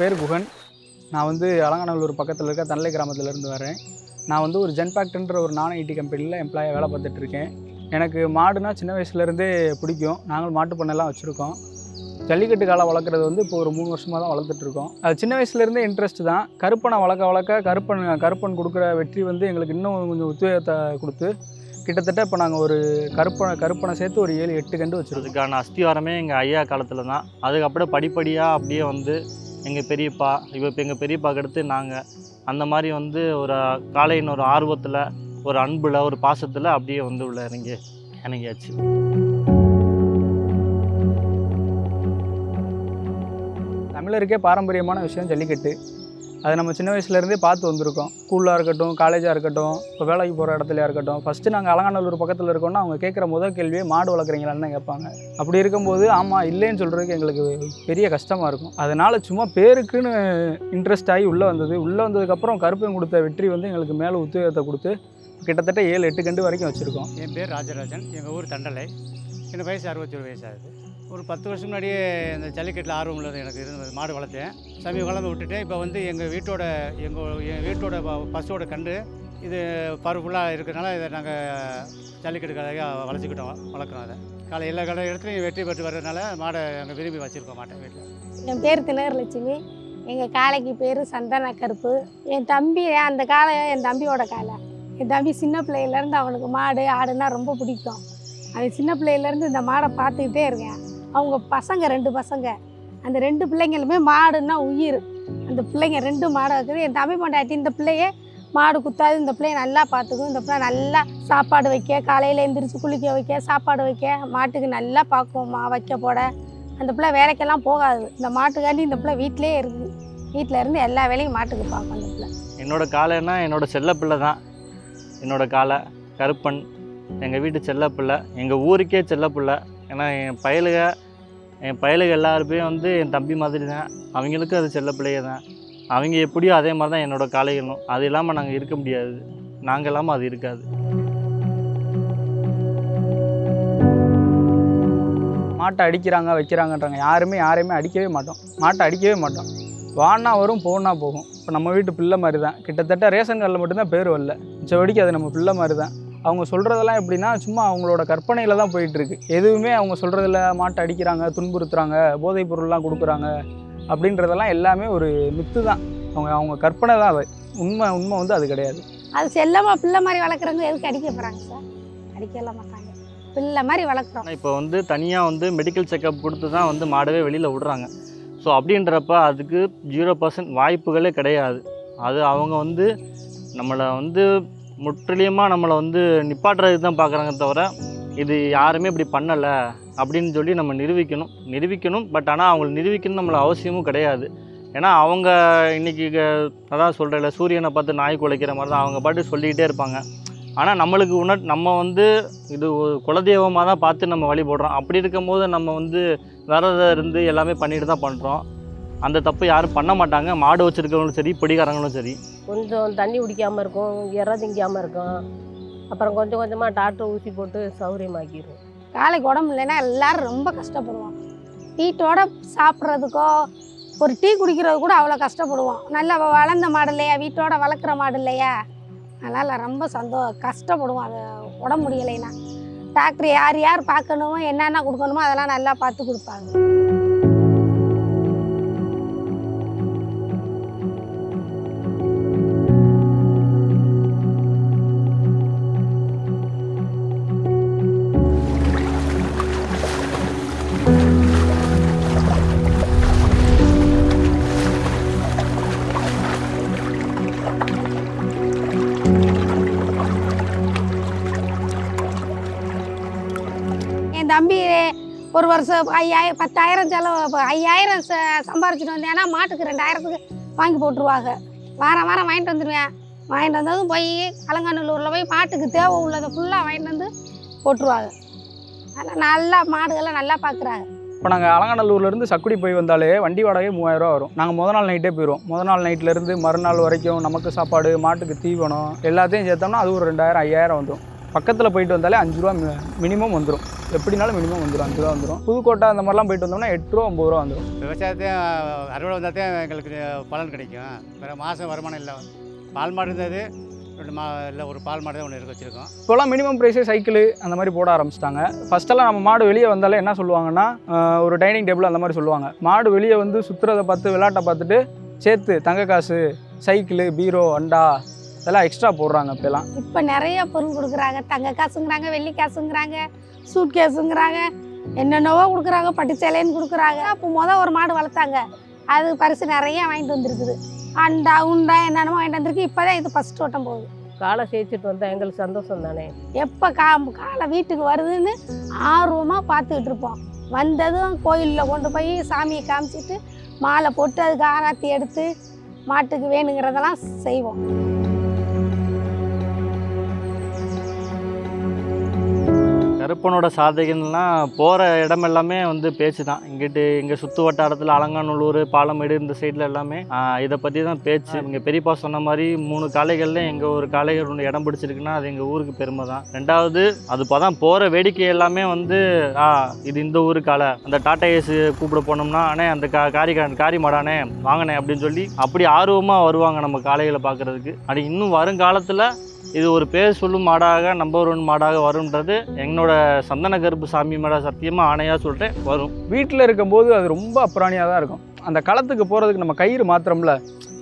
பேர் குகன். நான் வந்து அலங்காநல்லூர் பக்கத்தில் இருக்க தன்லை கிராமத்திலேருந்து வரேன். நான் வந்து ஒரு ஜென்பேக்ட்ன்ற ஒரு நான் ஐடி கம்பெனியில் எம்ப்ளாயாக வேலை பார்த்துட்டு இருக்கேன். எனக்கு மாடுனா சின்ன வயசுலேருந்தே பிடிக்கும். நாங்கள் மாட்டு பண்ணைலாம் வச்சுருக்கோம். ஜல்லிக்கட்டு காலை வளர்க்குறது வந்து இப்போ ஒரு மூணு வருஷமாக தான் வளர்த்துட்ருக்கோம் அது சின்ன வயசுலேருந்தே இன்ட்ரெஸ்ட் தான். கருப்பனை வளர்க்க வளர்க்க கருப்பன் கருப்பன் கொடுக்குற வெற்றி வந்து எங்களுக்கு இன்னும் கொஞ்சம் உத்வேகத்தை கொடுத்து கிட்டத்தட்ட இப்போ நாங்கள் ஒரு கருப்பனை கருப்பனை சேர்த்து ஒரு ஏழு எட்டு கண்டு வச்சுருக்கோம். அதுக்கான அஸ்திவாரமே எங்கள் ஐயா காலத்தில் தான் அதுக்கப்புறம் படிப்படியாக அப்படியே வந்து எங்கள் பெரியப்பா இப்போ இப்போ எங்கள் பெரியப்பாக்கு அடுத்து நாங்கள் அந்த மாதிரி வந்து ஒரு காலையின் ஒரு ஆர்வத்தில் ஒரு அன்பில் ஒரு பாசத்தில் அப்படியே வந்து உள்ள இறங்கி இறங்கியாச்சு. தமிழருக்கே பாரம்பரியமான விஷயம் ஜல்லிக்கட்டு. அது நம்ம சின்ன வயசுலேருந்தே பார்த்து வந்திருக்கோம். ஸ்கூலாக இருக்கட்டும் காலேஜாக இருக்கட்டும் இப்போ வேலைக்கு போகிற இடத்துலையா இருக்கட்டும். ஃபஸ்ட்டு நாங்கள் அலங்காநல்லூர் பக்கத்தில் இருக்கோம்னா அவங்க கேட்குற முதல் கேள்வியே மாடு வளர்க்குறீங்களான்னு கேட்பாங்க. அப்படி இருக்கும்போது ஆமாம் இல்லைன்னு சொல்கிறதுக்கு எங்களுக்கு பெரிய கஷ்டமாக இருக்கும். அதனால் சும்மா பேருக்குன்னு இன்ட்ரெஸ்ட் ஆகி உள்ளே வந்தது. உள்ளே வந்ததுக்கப்புறம் கருப்பையும் கொடுத்த வெற்றி வந்து எங்களுக்கு மேலே உத்வேகத்தை கொடுத்து கிட்டத்தட்ட ஏழு எட்டு கண்டு வரைக்கும் வச்சுருக்கோம். என் பேர் ராஜராஜன். எங்கள் ஊர் தண்டலை. எனக்கு வயசு அறுபத்தேழு வயசு ஆகுது. ஒரு பத்து வருஷம் முன்னாடியே இந்த ஜல்லிக்கட்டில் ஆர்வம் உள்ளது எனக்கு இருந்தது மாடு வளர்த்தேன். சமீப காலம் விட்டுட்டேன் இப்போ வந்து எங்கள் வீட்டோட எங்கள் என் வீட்டோட ப- பசுவோட கண்டு இது பருப்புலாக இருக்கிறதுனால இதை நாங்கள் ஜல்லிக்கட்டுக்காக வளர்ச்சிக்கிட்டோம் வளர்க்குறோம் அதை. காலை எல்லா கடை இடத்துலையும் வெற்றி பெற்று வர்றதுனால மாடை நாங்கள் விரும்பி வச்சுருக்கோம் மாட்டை வீட்டில் என் பேர் தினகரலட்சுமி. எங்கள் காளைக்கு பேர் சந்தன கருப்பு. என் தம்பி அந்த காலை என் தம்பியோட காளை. என் தம்பி சின்ன பிள்ளையிலேருந்து அவனுக்கு மாடு ஆடுனா ரொம்ப பிடிக்கும். அது சின்ன பிள்ளையிலேருந்து இந்த மாடை பார்த்துக்கிட்டே இருக்கேன். அவங்க பசங்க ரெண்டு பசங்க. அந்த ரெண்டு பிள்ளைங்களுமே மாடுன்னா உயிர். அந்த பிள்ளைங்க ரெண்டு மாடு இருக்குது. என் தம்பி பொண்டாட்டி இந்த பிள்ளையே மாடு குத்தாது இந்த பிள்ளைய நல்லா பார்த்துக்கும். இந்த பிள்ளை நல்லா சாப்பாடு வைக்க காலையில் எந்திரிச்சு குளிக்க வைக்க சாப்பாடு வைக்க மாட்டுக்கு நல்லா பார்க்கும். மா வைக்க போட. அந்த பிள்ளை வேலைக்கெல்லாம் போகாது. இந்த மாட்டுக்காண்டி இந்த பிள்ளை வீட்டிலே இருக்குது. வீட்டில் இருந்து எல்லா வேலையும் மாட்டுக்கு பார்க்கும் அந்த பிள்ளை. என்னோட காளைன்னா என்னோட செல்லப்பிள்ளை தான். என்னோடய காளை கருப்பன் எங்கள் வீட்டு செல்லப்பிள்ளை எங்கள் ஊருக்கே செல்லப்பிள்ளை ஏன்னா என் பயலுக என் பயலுக எல்லாருமே வந்து என் தம்பி மாதிரி தான் அவங்களுக்கும் அது செல்லப்பிள்ளையே தான் அவங்க எப்படியோ அதே மாதிரி தான் என்னோட காளைகளும். அது இல்லாமல் நாங்கள் இருக்க முடியாது. நாங்கள் இல்லாமல் அது இருக்காது. மாட்டை அடிக்கிறாங்க வைக்கிறாங்கன்றாங்க. யாருமே யாரையுமே அடிக்கவே மாட்டோம். மாட்டை அடிக்கவே மாட்டோம். வானா வரும் போனா போகும். இப்போ நம்ம வீட்டு பிள்ளை மாதிரி தான் கிட்டத்தட்ட ரேஷன் கார்டில் மட்டும்தான் பேர் வரல. மிச்சபடிக்கு அது நம்ம பிள்ளை மாதிரி தான் அவங்க சொல்கிறதெல்லாம் எப்படின்னா சும்மா அவங்களோட கற்பனையில் தான் போயிட்டுருக்கு. எதுவுமே அவங்க சொல்கிறதில்ல மாட்டை அடிக்கிறாங்க துன்புறுத்துறாங்க போதைப் பொருள்லாம் கொடுக்குறாங்க அப்படின்றதெல்லாம் எல்லாமே ஒரு மித்து தான். அவங்க அவங்க கற்பனை தான் அது. உண்மை உண்மை வந்து அது கிடையாது. அது செல்லமாக பிள்ளை மாதிரி வளர்க்குறவங்க எதுக்கு அடிக்க போகிறாங்க சார்? அடிக்கலாம் மாட்டாங்க. பிள்ளை மாதிரி வளர்க்குறோம். இப்போ வந்து தனியாக வந்து மெடிக்கல் செக்கப் கொடுத்து தான் வந்து மாடவே வெளியில் விடுறாங்க. ஸோ அப்படின்றப்ப அதுக்கு ஜீரோ பர்சன்ட் வாய்ப்புகளே கிடையாது. அது அவங்க வந்து நம்மளை வந்து முற்றிலுமாக நம்மளை வந்து நிப்பாட்டுறதுக்கு தான் பார்க்குறாங்க தவிர இது யாருமே இப்படி பண்ணலை அப்படின்னு சொல்லி நம்ம நிரூபிக்கணும். நிரூபிக்கணும் பட் ஆனால் அவங்களை நிரூபிக்கணும் நம்மள அவசியமும் கிடையாது. ஏன்னா அவங்க இன்றைக்கி அதான் சொல்கிறேன்ல சூரியனை பார்த்து நாய் குலைக்கிற மாதிரி தான் அவங்க பாட்டு சொல்லிக்கிட்டே இருப்பாங்க. ஆனால் நம்மளுக்கு உணர் நம்ம வந்து இது குலதெய்வமாக தான் பார்த்து நம்ம வழிபடுறோம். அப்படி இருக்கும்போது நம்ம வந்து விரதம் இருந்து எல்லாமே பண்ணிட்டு தான் பண்ணுறோம் அந்த தப்பு யாரும் பண்ண மாட்டாங்க. மாடு வச்சுருக்கவங்களும் சரி பிடிக்காரங்களும் சரி. கொஞ்சம் தண்ணி குடிக்காமல் இருக்கும். இற திங்காமல் இருக்கும். அப்புறம் கொஞ்சம் கொஞ்சமாக டாக்டர் ஊசி போட்டு சௌரியமாக்கிடுவோம் காலைக்கு உடம்பு இல்லைன்னா எல்லாரும் ரொம்ப கஷ்டப்படுவோம் வீட்டோட சாப்பிட்றதுக்கோ ஒரு டீ குடிக்கிறது கூட அவ்வளோ கஷ்டப்படுவோம் நல்லா வளர்ந்த மாடு இல்லையா? வீட்டோட வளர்க்குற மாடு இல்லையா? அதனால் ரொம்ப சந்தோ கஷ்டப்படுவோம் அது உடம்பு முடியலைன்னா. டாக்டர் யார் யார் பார்க்கணுமோ என்னென்ன கொடுக்கணுமோ அதெல்லாம் நல்லா பார்த்து கொடுப்பாங்க. ஒரு வருஷம் ஐயாயிரம் பத்தாயிரம் செலவு இப்போ ஐயாயிரம் ச சம்பாரிச்சிட்டு வந்தேன்னா மாட்டுக்கு ரெண்டாயிரத்துக்கு வாங்கி போட்டுருவாங்க. வாரம் வாரம் வாங்கிட்டு வந்துடுவேன் வாங்கிட்டு வந்ததும் போய் அலங்காநல்லூரில் போய் மாட்டுக்கு தேவை உள்ளதை ஃபுல்லாக வாங்கிட்டு வந்து போட்டுருவாங்க. அதனால் நல்லா மாடுகள்லாம் நல்லா பார்க்குறாங்க இப்போ நாங்கள் அலங்காநல்லூர்லேருந்து சக்குடி போய் வந்தாலே வண்டி வாடகை மூவாயிரரூவா வரும். நாங்கள் முத நாள் நைட்டே போயிடுவோம் முத நாள் நைட்லேருந்து மறுநாள் வரைக்கும் நமக்கு சாப்பாடு மாட்டுக்கு தீவனம் எல்லாத்தையும் சேர்த்தோம்னா அது ஒரு ரெண்டாயிரம் ஐயாயிரம் வந்துடும் பக்கத்தில் போயிட்டு வந்தாலே அஞ்சு ரூபா மினிமம் வந்துடும் எப்படினாலும் மினிமம் வந்துடும் அஞ்சு ரூபா வந்துடும் புதுக்கோட்டை அந்த மாதிரிலாம் போயிட்டு வந்தோம்னா எட்டு ரூபா ஒம்பது ரூபா வந்துடும் விவசாயத்தையும் அறுவடை வந்தால் தான் எங்களுக்கு பலன் கிடைக்கும். வேறு மாதம் வருமானம் இல்லை. பால் மாடு இருந்தது. ரெண்டு மா இல்லை ஒரு பால் மாடு தான் ஒன்று இருக்க வச்சுருக்கோம். இப்போலாம் மினிமம் ப்ரைஸே சைக்கிள் அந்த மாதிரி போட ஆரம்பிச்சிட்டாங்க. ஃபஸ்ட்டெல்லாம் நம்ம மாடு வெளியே வந்தாலே என்ன சொல்லுவாங்கன்னா ஒரு டைனிங் டேபிள் அந்த மாதிரி சொல்லுவாங்க. மாடு வெளியே வந்து சுற்றுறதை பார்த்து விளையாட்டை பார்த்துட்டு சேர்த்து தங்க காசு சைக்கிள் பீரோ அண்டா இதெல்லாம் எக்ஸ்ட்ரா போடுறாங்க இப்போலாம் இப்போ நிறைய பொருள் கொடுக்குறாங்க. தங்க காசுங்கிறாங்க வெள்ளி காசுங்கிறாங்க. சூட் கேஸுங்கிறாங்க என்னென்னவோ கொடுக்குறாங்க பட்டு சேலைன்னு கொடுக்குறாங்க. அப்போ மொதல் ஒரு மாடு வளர்த்தாங்க. அது பரிசு நிறைய வாங்கிட்டு வந்திருக்குது. அண்டா உண்டா என்னென்னமோ வாங்கிட்டு வந்திருக்கு. இப்போ தான் இது ஃபஸ்ட் ஓட்டம் போகுது. காலை சேர்த்துட்டு வந்தால் எங்களுக்கு சந்தோஷம் தானே? எப்போ கா காலை வீட்டுக்கு வருதுன்னு ஆர்வமாக பார்த்துக்கிட்டு இருப்போம். வந்ததும் கோயிலில் கொண்டு போய் சாமியை காமிச்சிட்டு மாலை போட்டு அதுக்கு ஆராத்தி எடுத்து மாட்டுக்கு வேணுங்கிறதெல்லாம் செய்வோம். கருப்பனோட சாதனைகள்லாம் போகிற இடம் எல்லாமே வந்து பேச்சு தான் இங்கிட்டு இங்கே சுற்று வட்டாரத்தில் அலங்காநல்லூர் பாலமேடு இந்த சைடில் எல்லாமே இதை பற்றி தான் பேச்சு. இங்கே பெரியப்பா சொன்ன மாதிரி மூணு காளைகளில் எங்கள் ஒரு காளைகள் ஒன்று இடம் பிடிச்சிருக்குன்னா அது எங்கள் ஊருக்கு பெருமை தான். ரெண்டாவது அது இப்போ தான் போகிற வேடிக்கை எல்லாமே வந்து ஆ இது இந்த ஊரு காளை. அந்த டாடா ஏசு கூப்பிட போனோம்னா அண்ணே அந்த கா காரி காரி மாடானே வாங்கினேன் அப்படின்னு சொல்லி அப்படி ஆர்வமாக வருவாங்க நம்ம காளைகளை பார்க்குறதுக்கு அது இன்னும் வருங்காலத்தில் இது ஒரு பேர் சொல்லும் மாடாக நம்பர் ஒன் மாடாக வரும்ன்றது என்னோட சந்தன கருப்பு சாமி மேட சத்தியமாக ஆணையாக சொல்லிட்டேன் வரும். வீட்டில் இருக்கும்போது அது ரொம்ப அப்புறாணியாக தான் இருக்கும். அந்த களத்துக்கு போகிறதுக்கு நம்ம கயிறு மாத்திரம்ல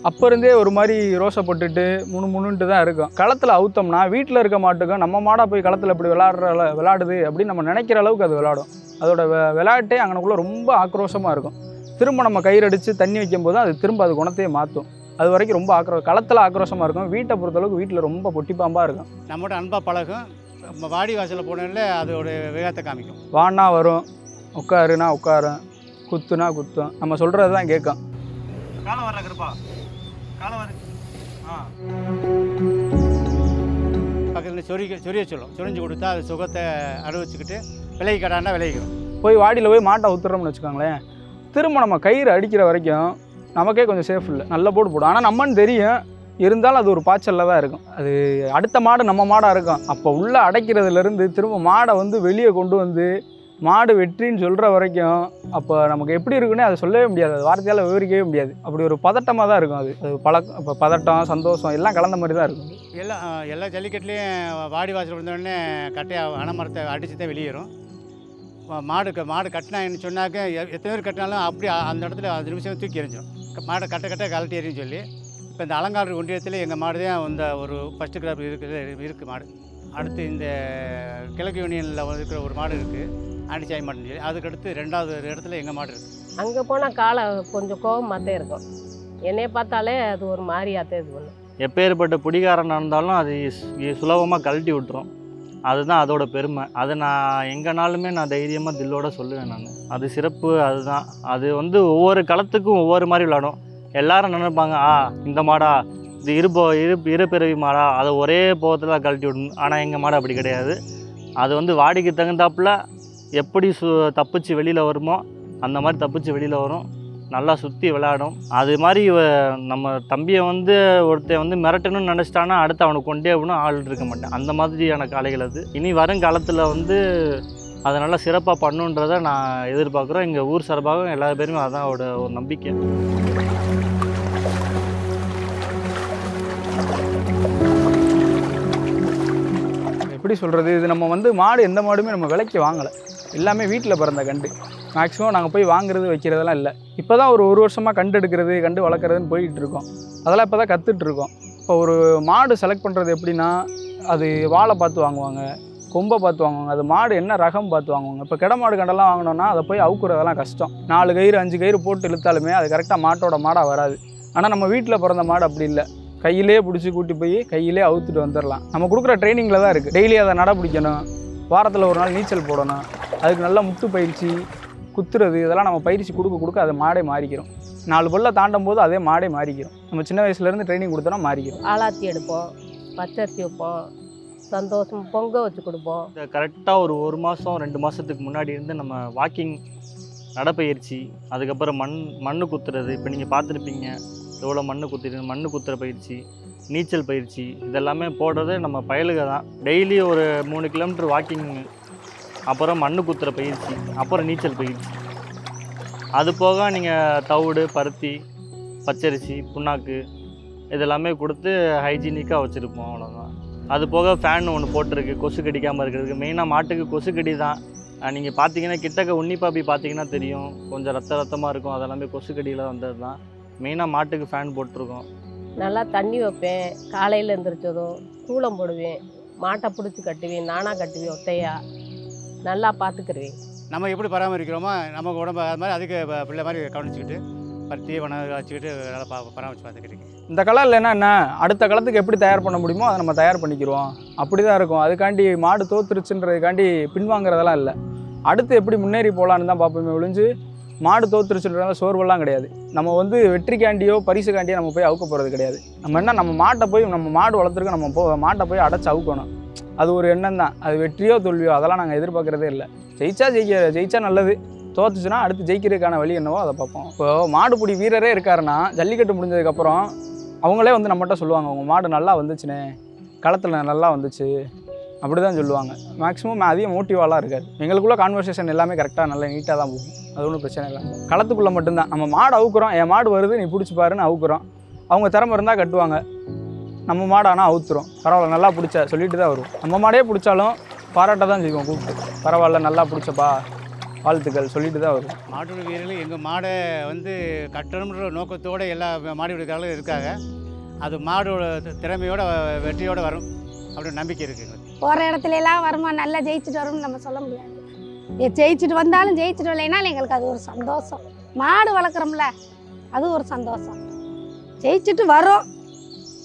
அப்போ இருந்தே ஒரு மாதிரி ரோசப்பட்டுட்டு முணு முணுன்ட்டு தான் இருக்கும். களத்தில் அவுத்தம்னா வீட்டில் இருக்க மாட்டுக்கும் நம்ம மாடாக போய் களத்தில் இப்படி விளாடுற விளாடுது அப்படின்னு நம்ம நினைக்கிற அளவுக்கு அது விளாடும். அதோட விளாட்டே விளையாட்டே அங்கனக்குள்ளே ரொம்ப ஆக்ரோஷமாக இருக்கும். திரும்ப நம்ம கயிறு அடித்து தண்ணி வைக்கும்போது அது திரும்ப அது குணத்தையே மாற்றும் அது வரைக்கும் ரொம்ப ஆக்ரோ களத்தில் ஆக்ரோஷமாக இருக்கும். வீட்டை பொறுத்தளவுக்கு வீட்டில் ரொம்ப பொட்டிப்பாம்பாக இருக்கும். நம்மகிட்ட அன்பாக பழகும். நம்ம வாடி வாசலில் போனதில் அதோட வேகத்தை காமிக்கும். வானா வரும். உட்காருனா உட்காரும். குத்துனா குத்தும். நம்ம சொல்கிறது தான் கேட்கும். காலம் வரல கருப்பா. காலம் வர ஆ. பக்கத்தில் சொரிக்க சொரிய சொல்லும். சொரிஞ்சு கொடுத்தா அது சுகத்தை அனுபவிச்சுக்கிட்டு விலைக்கு கடாண்டா விளைவிக்கும் போய் வாடியில் போய் மாட்டை ஊத்துறோம்னு வச்சுக்கோங்களேன். திரும்ப நம்ம கயிறு அடிக்கிற வரைக்கும் நமக்கே கொஞ்சம் சேஃப் இல்லை. நல்ல போடு. போடும் ஆனால் நம்மன்னு தெரியும். இருந்தாலும் அது ஒரு பாய்ச்சலில் தான் இருக்கும். அது அடுத்த மாடு நம்ம மாடாக இருக்கும். அப்போ உள்ளே அடைக்கிறதுலேருந்து திரும்ப மாடை வந்து வெளியே கொண்டு வந்து மாடு வெற்றின்னு சொல்கிற வரைக்கும் அப்போ நமக்கு எப்படி இருக்குன்னே அதை சொல்லவே முடியாது. அது வார்த்தையால் விவரிக்கவே முடியாது. அப்படி ஒரு பதட்டமாக தான் இருக்கும் அது. அது பழக்கம் இப்போ பதட்டம் சந்தோஷம் எல்லாம் கலந்த மாதிரி தான் இருக்கும். எல்லா எல்லா ஜல்லிக்கட்டுலேயும் வாடி வாசல் வந்தோடனே கட்டையாக அணமரத்தை அடித்து தான் வெளியேறும் மாடு மாடு கட்டினாங்கன்னு சொன்னாக்க எ- எத்தனை பேர் கட்டினாலும் அப்படி அந்த இடத்துல அது நிமிஷம் தூக்கி எறிஞ்சிடும் மாடை கட்ட கட்ட கழட்டி எறின்னு சொல்லி இப்போ இந்த அலங்காடு ஒன்றியத்தில் எங்கள் மாடு தான் இந்த ஒரு ஃபஸ்ட்டு கிராப் இருக்குது இருக்குது மாடு. அடுத்து இந்த கிழக்கு யூனியனில் இருக்கிற ஒரு மாடு இருக்குது ஆண்டிச்சாய் மாடுன்னு சொல்லி அதுக்கடுத்து ரெண்டாவது ஒரு இடத்துல எங்கள் மாடு இருக்குது அங்கே போனால் காலை கொஞ்சம் கோவமாத்தே இருக்கும். என்னைய பார்த்தாலே அது ஒரு மாதிரியாத்தே இது பண்ணும் எப்பேற்பட்ட பிடிக்காரனாக இருந்தாலும் அது சுலபமாக கழட்டி விட்டுரும். அதுதான் அதோட பெருமை. அதை நான் எங்கேனாலுமே நான் தைரியமாக தில்லோட சொல்லுவேன் நான். அது சிறப்பு அதுதான். அது வந்து ஒவ்வொரு களத்துக்கும் ஒவ்வொரு மாதிரி விளாடும். எல்லாரும் நினைப்பாங்க ஆ இந்த மாடா இது இருபோ இரு இருபிறவி மாடா அதை ஒரே போகத்தில் கழட்டி விடணும். ஆனால் எங்கள் மாடு அப்படி கிடையாது. அது வந்து வாடிக்கு தகுந்தாப்புல எப்படி சு தப்பிச்சு வெளியில் வருமோ அந்த மாதிரி தப்பிச்சு வெளியில் வரும். நல்லா சுற்றி விளையாடும். அது மாதிரி நம்ம தம்பியை வந்து ஒருத்தன் வந்து மிரட்டணும்னு நினச்சிட்டானா அடுத்து அவனை கொண்டே அவனும் ஆள் இருக்க மாட்டேன். அந்த மாதிரியான காளைகள் அது. இனி வருங்காலத்தில் வந்து அதை நல்லா சிறப்பாக பண்ணுன்றதை நான் எதிர்பார்க்குறோம். எங்கள் ஊர் சார்பாகவும் எல்லா பேருமே அதான் அவட ஒரு நம்பிக்கை. எப்படி சொல்கிறது இது நம்ம வந்து மாடு எந்த மாடுமே நம்ம விலைக்கு வாங்கலை. எல்லாமே வீட்டில் பிறந்த கண்டு. மேக்ஸிமம் நாங்கள் போய் வாங்குறது வைக்கிறதெல்லாம் இல்லை. இப்போ தான் ஒரு ஒரு வருஷமாக கண்டு எடுக்கிறது கண்டு வளர்க்குறதுன்னு போயிட்டு இருக்கோம். அதெல்லாம் இப்போ தான் கற்றுட்ருக்கோம் இப்போ ஒரு மாடு செலக்ட் பண்ணுறது எப்படின்னா அது வாழை பார்த்து வாங்குவாங்க கொம்பை பார்த்து வாங்குவாங்க அது மாடு என்ன ரகம் பார்த்து வாங்குவாங்க. இப்போ கிட மாடு கண்டெல்லாம் வாங்கினோன்னா அதை போய் அவுக்குறதெல்லாம் கஷ்டம். நாலு கயிறு அஞ்சு கயிறு போட்டு இழுத்தாலுமே அது கரெக்டாக மாட்டோட மாடாக வராது. ஆனால் நம்ம வீட்டில் பிறந்த மாடு அப்படி இல்லை. கையிலே பிடிச்சி கூட்டி போய் கையிலே அவுத்துட்டு வந்துடலாம் நம்ம கொடுக்குற ட்ரைனிங்கில் தான் இருக்குது டெய்லி அதை நட பிடிக்கணும் வாரத்தில் ஒரு நாள் நீச்சல் போடணும். அதுக்கு நல்ல முட்டு பயிற்சி குத்துறது இதெல்லாம் நம்ம பயிற்சி கொடுக்க கொடுக்க அதை மாடே மாறிக்கிறோம். நாலு பல்ல தாண்டும் போது அதே மாடே மாறிக்கிறோம். நம்ம சின்ன வயசுலேருந்து ட்ரைனிங் கொடுத்தோன்னா மாறிக்கிறோம். ஆளாத்தி எடுப்போம் பச்சரிசி வைப்போம் சந்தோஷம் பொங்க வச்சு கொடுப்போம். கரெக்டாக ஒரு ஒரு மாதம் ரெண்டு மாதத்துக்கு முன்னாடி இருந்து நம்ம வாக்கிங் நடைப்பயிற்சி அதுக்கப்புறம் மண் மண்ணு குத்துறது இப்போ நீங்கள் பார்த்துருப்பீங்க எவ்வளோ மண் குத்திட்டு மண் குத்துற பயிற்சி நீச்சல் பயிற்சி இதெல்லாமே போடுறது நம்ம பயலுக தான். டெய்லி ஒரு மூணு கிலோமீட்டர் வாக்கிங் அப்புறம் மண்ணு குத்துற பயிற்சி அப்புறம் நீச்சல் பயிற்சி. அது போக நீங்கள் தவிடு பருத்தி பச்சரிசி புண்ணாக்கு இதெல்லாமே கொடுத்து ஹைஜீனிக்காக வச்சுருப்போம் அவ்வளோதான் அது போக ஃபேன் ஒன்று போட்டிருக்கு கொசு கடிக்காமல் இருக்கிறதுக்கு. மெயினாக மாட்டுக்கு கொசு கடி தான். நீங்கள் பார்த்தீங்கன்னா கிட்டக்க உன்னிப்பாப்பி பார்த்தீங்கன்னா தெரியும். கொஞ்சம் ரத்த ரத்தமாக இருக்கும். அதெல்லாமே கொசு கடியில் வந்தது தான். மெயினாக மாட்டுக்கு ஃபேன் போட்டிருக்கோம். நல்லா தண்ணி வைப்பேன். காலையில் எழுந்திரிச்சதும் கூலம் போடுவேன். மாட்டை பிடிச்சி கட்டுவேன். நானாக கட்டுவேன் ஒத்தையாக நல்லா பார்த்துக்கிருவேன் நம்ம எப்படி பராமரிக்கிறோமோ நமக்கு உடம்பு அது மாதிரி அதுக்கு பிள்ளை மாதிரி கவனிச்சுக்கிட்டு பருத்தி வன வச்சுக்கிட்டு நல்லா பா பராமரித்து பார்த்துக்கிட்டு இந்த களம் இல்லைன்னா என்ன அடுத்த களத்துக்கு எப்படி தயார் பண்ண முடியுமோ அதை நம்ம தயார் பண்ணிக்கிறோம் அப்படி தான் இருக்கும். அதுக்காண்டி மாடு தோத்துருச்சுன்றதுக்காண்டி பின்வாங்குறதெல்லாம் இல்லை. அடுத்து எப்படி முன்னேறி போகலான்னு தான் பார்ப்போமே ஒழிஞ்சு மாடு தோத்துருச்சுன்றதால சோர்வெல்லாம் கிடையாது. நம்ம வந்து வெற்றிக்காண்டியோ பரிசுக்காண்டியோ நம்ம போய் அவுக்க போகிறது கிடையாது. நம்ம என்ன நம்ம மாட்டை போய் நம்ம மாடு வளர்த்துருக்க நம்ம போ மாட்டை போய் அடைச்சு அவுக்கணும். அது ஒரு எண்ணம் தான் அது வெற்றியோ தோல்வியோ அதெல்லாம் நாங்கள் எதிர்பார்க்குறதே இல்லை. ஜெயிச்சா ஜெயிக்க ஜெயிச்சா நல்லது. தோத்துச்சுன்னா அடுத்து ஜெயிக்கிறதுக்கான வழி என்னவோ அதை பார்ப்போம். இப்போ மாடுபிடி வீரரே இருக்காருன்னா ஜல்லிக்கட்டு முடிஞ்சதுக்கப்புறம் அவங்களே வந்து நம்மகிட்ட சொல்லுவாங்க உங்கள் மாடு நல்லா வந்துச்சுனே களத்தில் நல்லா வந்துச்சு அப்படி தான் சொல்லுவாங்க மேக்ஸிமம் அதிகம் மோட்டிவாலாம் இருக்காது. எங்களுக்குள்ளே கான்வர்சேஷன் எல்லாமே கரெக்டாக நல்லா நீட்டாக தான் போகும். அது ஒன்றும் பிரச்சனை இல்லை. களத்துக்குள்ளே மட்டும்தான். நம்ம மாடு அவுக்குறோம். என் மாடு வருது நீ பிடிச்சி பாருன்னு அவுக்குறோம். அவங்க திறமை இருந்தால் கட்டுவாங்க. நம்ம மாடு ஆனால் அவுத்துரும். பரவாயில்ல நல்லா பிடிச்ச சொல்லிட்டு தான் வரும் நம்ம மாடே பிடிச்சாலும் பாராட்ட தான் செய்வோம் கூப்பிட்டு. பரவாயில்ல நல்லா பிடிச்சப்பா. வாழ்த்துக்கள் சொல்லிட்டு தான் வரும் மாட்டுடைய வீரர்கள் எங்கள் மாடை வந்து கட்டணுன்ற நோக்கத்தோடு எல்லா மாடு வீரர்களும் இருக்காங்க. அது மாடோட திறமையோட வெற்றியோட வரும். அப்படின்னு நம்பிக்கை இருக்குது எங்களுக்கு. போகிற இடத்துல எல்லாம் வருமா? நல்லா ஜெயிச்சுட்டு வரும்னு நம்ம சொல்ல முடியாது. ஜெயிச்சுட்டு வந்தாலும் ஜெயிச்சுட்டு வரலைனாலும் எங்களுக்கு அது ஒரு சந்தோஷம். மாடு வளர்க்குறோம்ல அது ஒரு சந்தோஷம். ஜெயிச்சுட்டு வரோம்.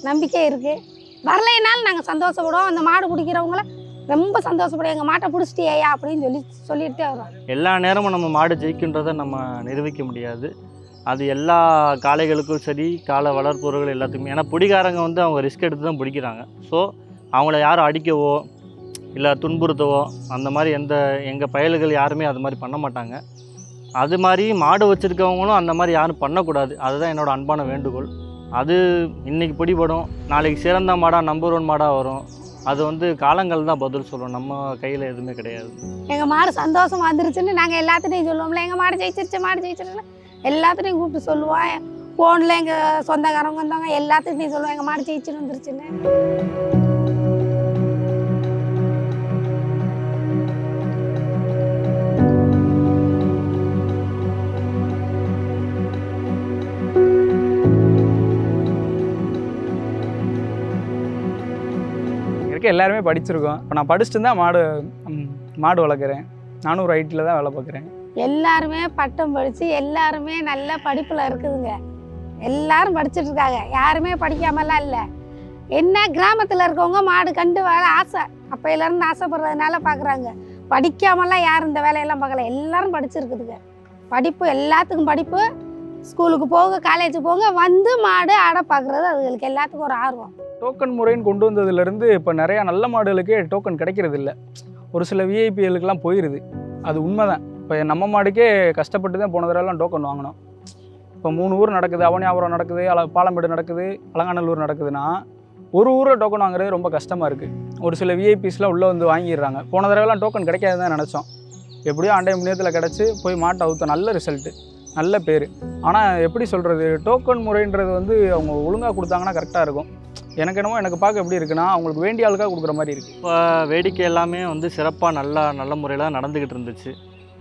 நம்பிக்கை இருக்குது வரலைனாலும் நாங்கள் சந்தோஷப்படுவோம். அந்த மாடு பிடிக்கிறவங்கள ரொம்ப சந்தோஷப்படுவோம் எங்கள் மாட்டை பிடிச்சிட்டியா அப்படின்னு சொல்லி சொல்லிகிட்டே வரோம் எல்லா நேரமும் நம்ம மாடு ஜெயிக்கின்றதை நம்ம நிரூபிக்க முடியாது. அது எல்லா காளைகளுக்கும் சரி காலை வளர்ப்பவர்கள் எல்லாத்துக்குமே. ஏன்னா பிடிக்காரங்க வந்து அவங்க ரிஸ்க் எடுத்து தான் பிடிக்கிறாங்க. ஸோ அவங்கள யாரும் அடிக்கவோ இல்லை துன்புறுத்தவோ அந்த மாதிரி எந்த எங்கள் பயல்கள் யாருமே அது மாதிரி பண்ண மாட்டாங்க. அது மாதிரி மாடு வச்சுருக்கவங்களும் அந்த மாதிரி யாரும் பண்ணக்கூடாது. அதுதான் என்னோடய அன்பான வேண்டுகோள். அது இன்றைக்கி பிடிபடும். நாளைக்கு சிறந்த மாடாக நம்பர் ஒன் மாடாக வரும். அது வந்து காலங்கள் தான் பதில் சொல்லும். நம்ம கையில் எதுவுமே கிடையாது. எங்கள் மாடு சந்தோஷம் வந்துருச்சுன்னு நாங்கள் எல்லாத்துட்டையும் சொல்லுவோம்ல. எங்கள் மாடு ஜெயிச்சிருச்சு மாடு ஜெயிச்சிருச்சு எல்லாத்துட்டையும் கூப்பிட்டு சொல்லுவோம். ஃபோனில் எங்கள் சொந்தக்காரங்க வந்தவங்க எல்லாத்துட்டையும் சொல்லுவோம். எங்கள் மாடு ஜெயிச்சுட்டு வந்துருச்சுன்னு. இருக்க எல்லாருமே படிச்சிருக்கோம். இப்போ நான் படிச்சுட்டு தான் மாடு மாடு வளர்க்குறேன். நானும் ஒரு ஐடியில் தான் வேலை பார்க்குறேன். எல்லாருமே பட்டம் படித்து எல்லாருமே நல்ல படிப்பில் இருக்குதுங்க. எல்லாரும் படிச்சுட்டு இருக்காங்க யாருமே படிக்காமலாம் இல்லை. என்ன கிராமத்தில் இருக்கவங்க மாடு கண்டு வேலை ஆசை. அப்பையிலேருந்து ஆசைப்படுறதுனால பார்க்குறாங்க படிக்காமலாம் யாரும் இந்த வேலையெல்லாம் பார்க்கல. எல்லாரும் படிச்சிருக்குதுங்க. படிப்பு எல்லாத்துக்கும் படிப்பு ஸ்கூலுக்கு போக காலேஜ் போங்க வந்து மாடு ஆட பார்க்குறது அதுகளுக்கு எல்லாத்துக்கும் ஒரு ஆர்வம். டோக்கன் முறைன்னு கொண்டு வந்ததுலேருந்து இப்போ நிறையா நல்ல மாடுகளுக்கே டோக்கன் கிடைக்கிறது இல்லை ஒரு சில விஐபிகளுக்கெல்லாம் போயிடுது அது உண்மை தான் இப்போ நம்ம மாடுக்கே கஷ்டப்பட்டு தான் போன தடவைலாம் டோக்கன் வாங்கினோம். இப்போ மூணு ஊர் நடக்குது அவனியாபுரம் நடக்குது அல பாலமேடு நடக்குது அலங்காநல்லூர் நடக்குதுன்னா ஒரு ஊரில் டோக்கன் வாங்குறது ரொம்ப கஷ்டமாக இருக்குது ஒரு சில விஐபிஸ்லாம் உள்ளே வந்து வாங்கிடுறாங்க. போன தடவைலாம் டோக்கன் கிடைக்காது தான் நினச்சோம். எப்படியோ ஆண்டை முன்னேத்தில் கிடச்சி போய் மாட்டை அவுத்த நல்ல ரிசல்ட்டு நல்ல பேர். ஆனால் எப்படி சொல்கிறது டோக்கன் முறைன்றது வந்து அவங்க ஒழுங்காக கொடுத்தாங்கன்னா கரெக்டாக இருக்கும். எனக்கு என்னமோ எனக்கு பார்க்க எப்படி இருக்குன்னா அவங்களுக்கு வேண்டிய ஆளுக்காக கொடுக்குற மாதிரி இருக்குது இப்போ வேடிக்கை எல்லாமே வந்து சிறப்பாக நல்லா நல்ல முறையில் நடந்துக்கிட்டு இருந்துச்சு.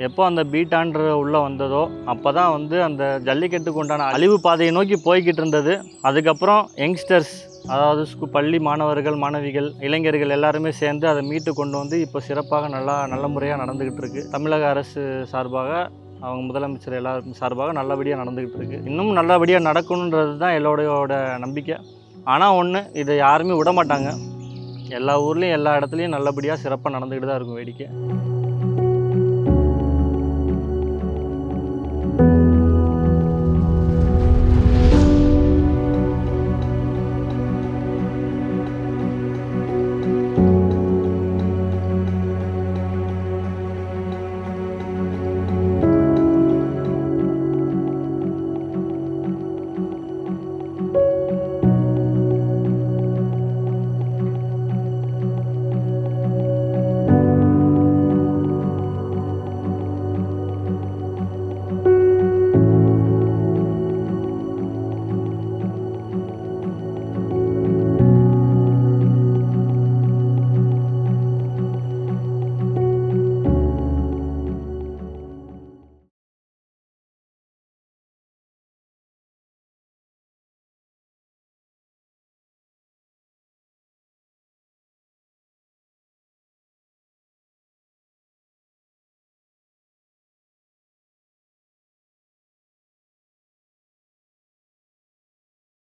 எப்போ அந்த பீட்டான்ற உள்ளே வந்ததோ அப்போ தான் வந்து அந்த ஜல்லிக்கட்டுக்கு உண்டான அழிவு பாதையை நோக்கி போய்கிட்டு இருந்தது. அதுக்கப்புறம் யங்ஸ்டர்ஸ் அதாவது ஸ்கூ பள்ளி மாணவர்கள் மாணவிகள் இளைஞர்கள் எல்லாருமே சேர்ந்து அதை மீட்டு கொண்டு வந்து இப்போ சிறப்பாக நல்லா நல்ல முறையாக நடந்துக்கிட்டு இருக்கு. தமிழக அரசு சார்பாக அவங்க முதலமைச்சர் எல்லாரும் சார்பாக நல்லபடியாக நடந்துக்கிட்டு இருக்குது இன்னும் நல்லபடியாக நடக்கணுன்றது தான் எல்லோரையோட நம்பிக்கை. ஆனால் ஒன்று இதை யாருமே விட மாட்டாங்க எல்லா ஊர்லேயும் எல்லா இடத்துலையும் நல்லபடியாக சிறப்பாக நடந்துக்கிட்டு தான் இருக்கும் வேடிக்கை.